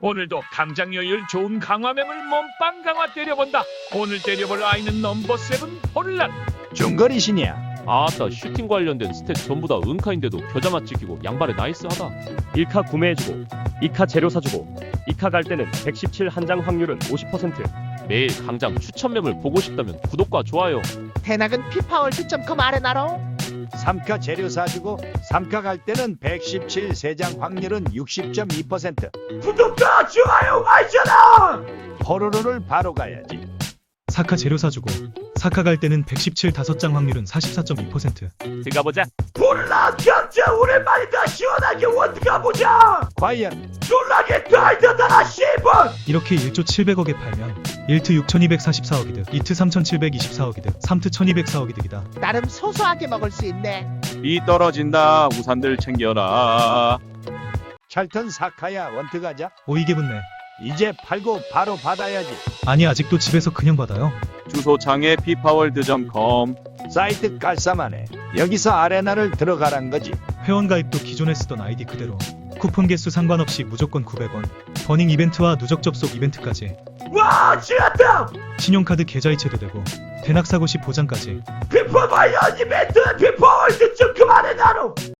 오늘도 강장여율 좋은 강화mem을 몸빵 강화 때려본다. 오늘 때려볼 아이는 넘버 세븐 폴란. 중거리시냐? 아따 슈팅 관련된 스탯 전부 다 은카인데도 겨자맛 찍히고 양발에 나이스하다 1카 구매해주고 2카 재료 사주고 2카 갈 때는 117 한 장 확률은 50% 매일 강장 추천맵을 보고 싶다면 구독과 좋아요 대낙은 피파월드.com 아레나로 3카 재료 사주고 3카 갈 때는 117 세장 확률은 60.2% 구독과 좋아요 알잖아 호로로를 바로 가야지. 사카 재료 사주고 사카 갈 때는 117 5장 확률은 44.2% 들어가보자. 폴라 견자 오랜만이다 시원하게 원드 가보자! 과연 졸라게 달려다라 씨발 이렇게 1조 700억에 팔면 1트 6244억 이득 2트 3724억 이득 3트 1204억 이득이다. 나름 소소하게 먹을 수 있네. 비 떨어진다. 우산들 챙겨라. 찰턴 사카야 원트 가자. 오이게 붙네. 이제 팔고 바로 받아야지. 아니 아직도 집에서 그냥 받아요? 주소창에 피파월드.com 사이트 깔쌈하네. 여기서 아레나를 들어가란 거지. 회원 가입도 기존에 쓰던 아이디 그대로. 쿠폰 개수 상관없이 무조건 900원. 버닝 이벤트와 누적 접속 이벤트까지 와 지었다 신용카드 계좌이체도 되고 대낙 사고 시 보장까지. 피파 관련 이벤트 피파월드 좀 그만해 나로